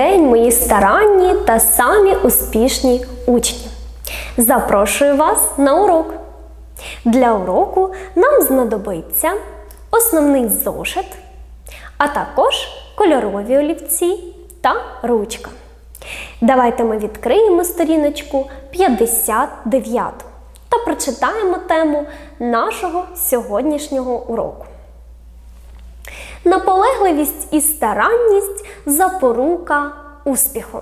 День, мої старанні та самі успішні учні. Запрошую вас на урок. Для уроку нам знадобиться основний зошит, а також кольорові олівці та ручка. Давайте ми відкриємо сторіночку 59 та прочитаємо тему нашого сьогоднішнього уроку. Наполегливість і старанність запорука успіху.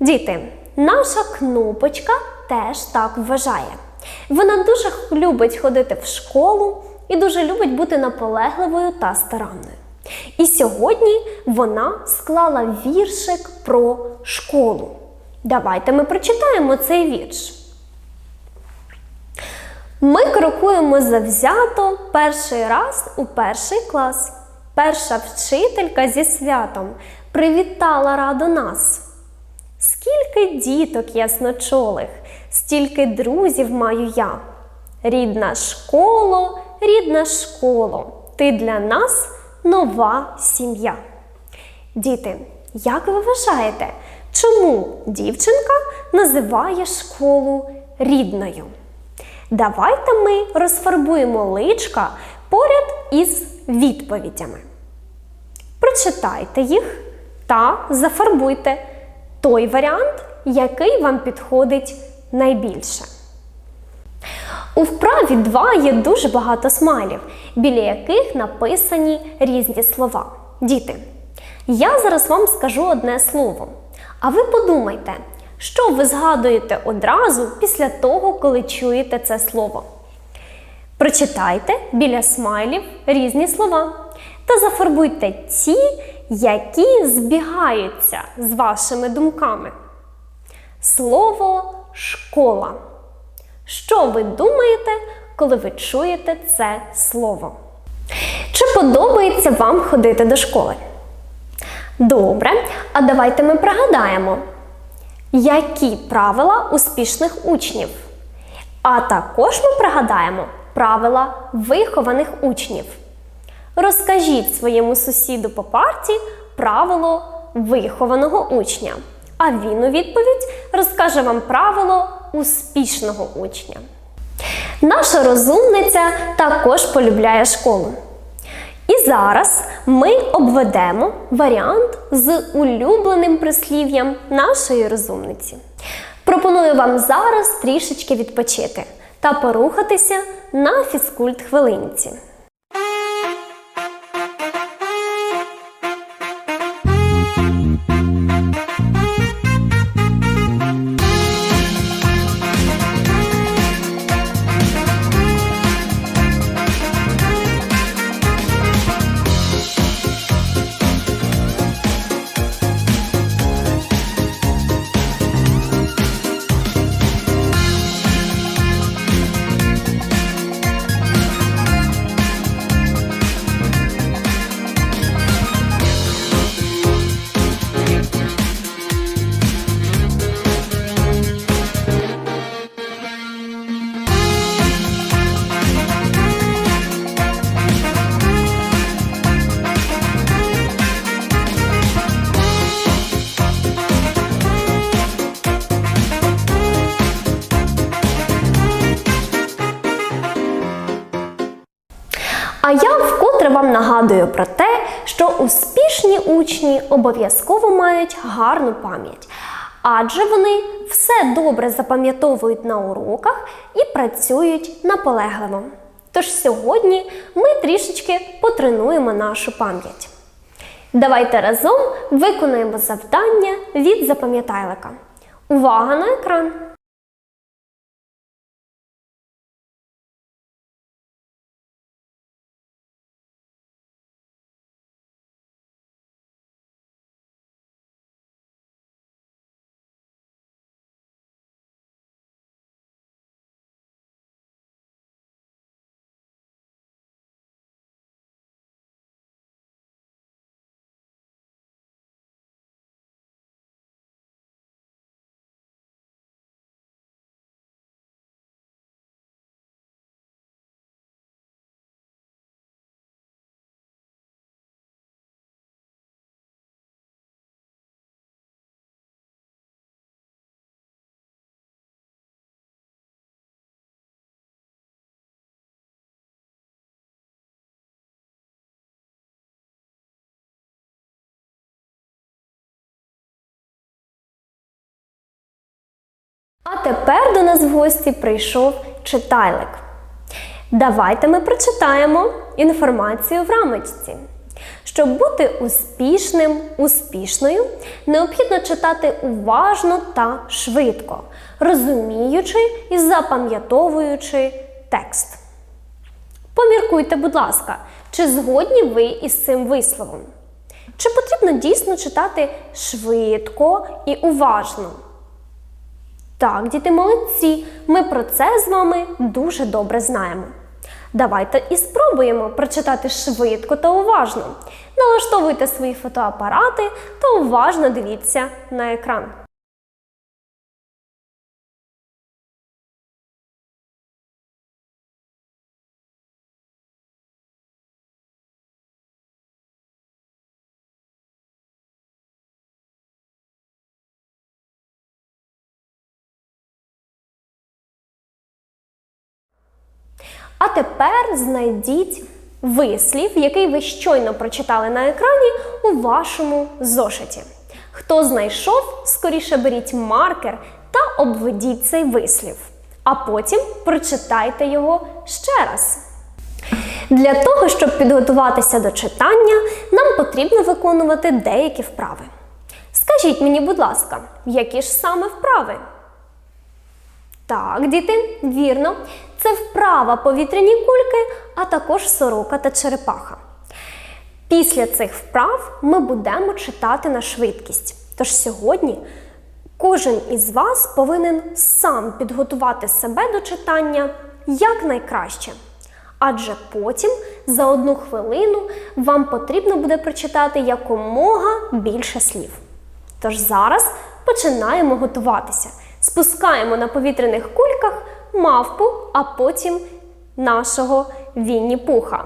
Діти, наша кнопочка теж так вважає. Вона дуже любить ходити в школу і дуже любить бути наполегливою та старанною. І сьогодні вона склала віршик про школу. Давайте ми прочитаємо цей вірш. Ми крокуємо завзято перший раз у перший клас. Перша вчителька зі святом привітала радо нас. Скільки діток ясночолих, стільки друзів маю я. Рідна школо, рідна школо, ти для нас нова сім'я. Діти, як ви вважаєте, чому дівчинка називає школу рідною? Давайте ми розфарбуємо личка поряд із відповідями. Прочитайте їх та зафарбуйте той варіант, який вам підходить найбільше. У вправі 2 є дуже багато смайлів, біля яких написані різні слова. Діти, я зараз вам скажу одне слово. А ви подумайте, що ви згадуєте одразу після того, коли чуєте це слово. Прочитайте біля смайлів різні слова та зафарбуйте ті, які збігаються з вашими думками. Слово школа. Що ви думаєте, коли ви чуєте це слово? Чи подобається вам ходити до школи? Добре, а давайте ми пригадаємо, які правила успішних учнів. А також ми пригадаємо правила вихованих учнів. Розкажіть своєму сусіду по парті правило вихованого учня. А він у відповідь розкаже вам правило успішного учня. Наша розумниця також полюбляє школу. І зараз ми обведемо варіант з улюбленим прислів'ям нашої розумниці. Пропоную вам зараз трішечки відпочити та порухатися на фізкульт хвилинці. А я вкотре вам нагадую про те, що успішні учні обов'язково мають гарну пам'ять, адже вони все добре запам'ятовують на уроках і працюють наполегливо. Тож сьогодні ми трішечки потренуємо нашу пам'ять. Давайте разом виконаємо завдання від запам'ятайлика. Увага на екран! А тепер до нас в гості прийшов читайлик. Давайте ми прочитаємо інформацію в рамочці. Щоб бути успішним, успішною, необхідно читати уважно та швидко, розуміючи і запам'ятовуючи текст. Поміркуйте, будь ласка, чи згодні ви із цим висловом? Чи потрібно дійсно читати швидко і уважно? Так, діти молодці, ми про це з вами дуже добре знаємо. Давайте і спробуємо прочитати швидко та уважно. Налаштовуйте свої фотоапарати та уважно дивіться на екран. А тепер знайдіть вислів, який ви щойно прочитали на екрані у вашому зошиті. Хто знайшов, скоріше беріть маркер та обведіть цей вислів. А потім прочитайте його ще раз. Для того, щоб підготуватися до читання, нам потрібно виконувати деякі вправи. Скажіть мені, будь ласка, які ж саме вправи? Так, діти, вірно, це вправа повітряні кульки, а також сорока та черепаха. Після цих вправ ми будемо читати на швидкість. Тож сьогодні кожен із вас повинен сам підготувати себе до читання якнайкраще. Адже потім за одну хвилину вам потрібно буде прочитати якомога більше слів. Тож зараз починаємо готуватися. Спускаємо на повітряних кульках мавпу, а потім нашого Вінні Пуха.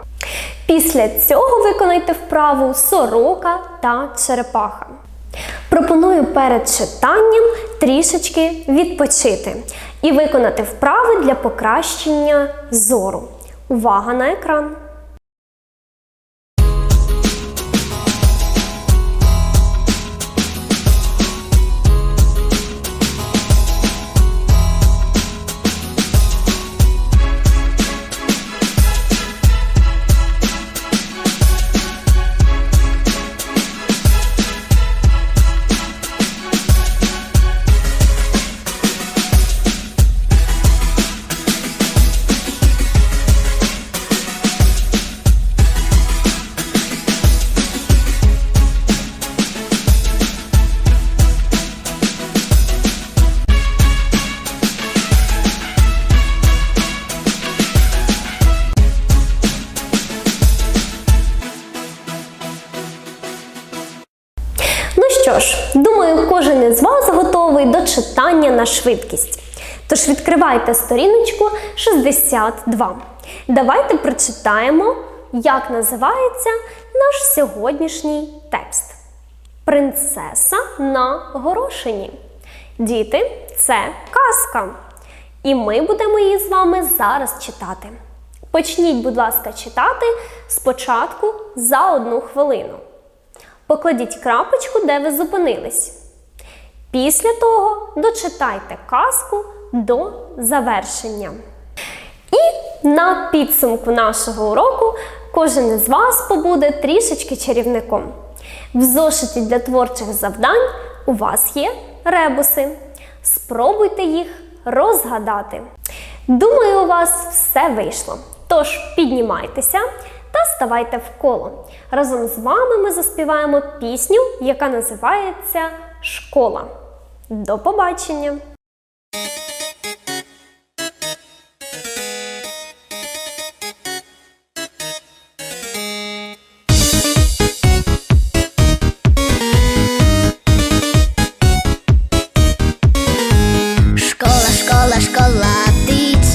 Після цього виконайте вправу сорока та черепаха. Пропоную перед читанням трішечки відпочити і виконати вправи для покращення зору. Увага на екран! Швидкість. Тож відкривайте сторіночку 62. Давайте прочитаємо, як називається наш сьогоднішній текст. Принцеса на горошині. Діти, це казка. І ми будемо її з вами зараз читати. Почніть, будь ласка, читати спочатку за одну хвилину. Покладіть крапочку, де ви зупинились. Після того дочитайте казку до завершення. І на підсумку нашого уроку кожен із вас побуде трішечки чарівником. В зошиті для творчих завдань у вас є ребуси. Спробуйте їх розгадати. Думаю, у вас все вийшло. Тож піднімайтеся та ставайте в коло. Разом з вами ми заспіваємо пісню, яка називається Школа. До побачення!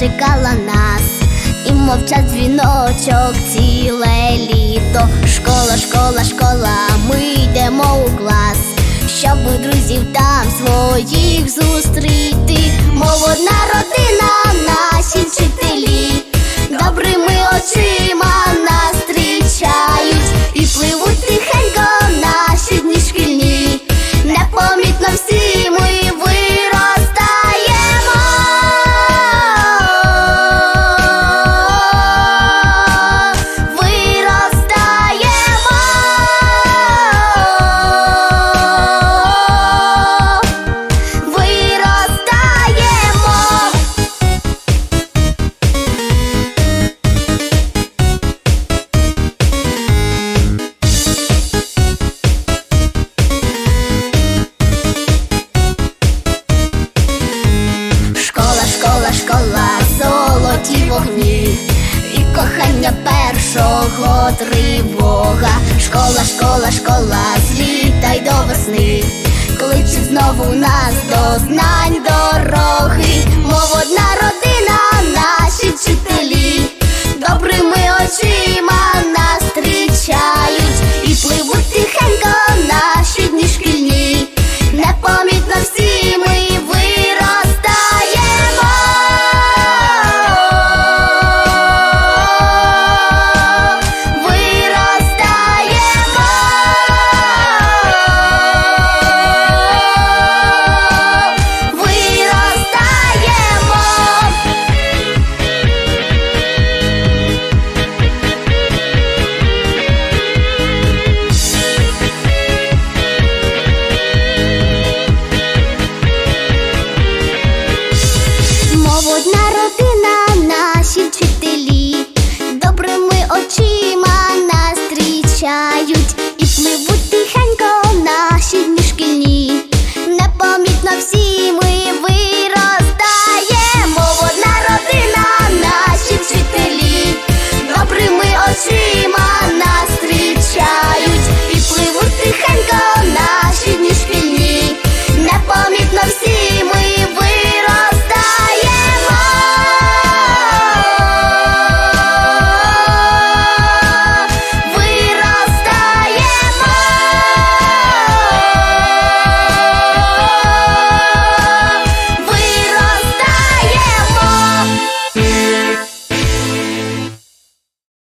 Чекала нас, і мовчать дзвіночок ціле літо. Школа, школа, школа, ми йдемо у клас, щоб друзів там своїх зустріти. Мов одна родина, наші вчителі,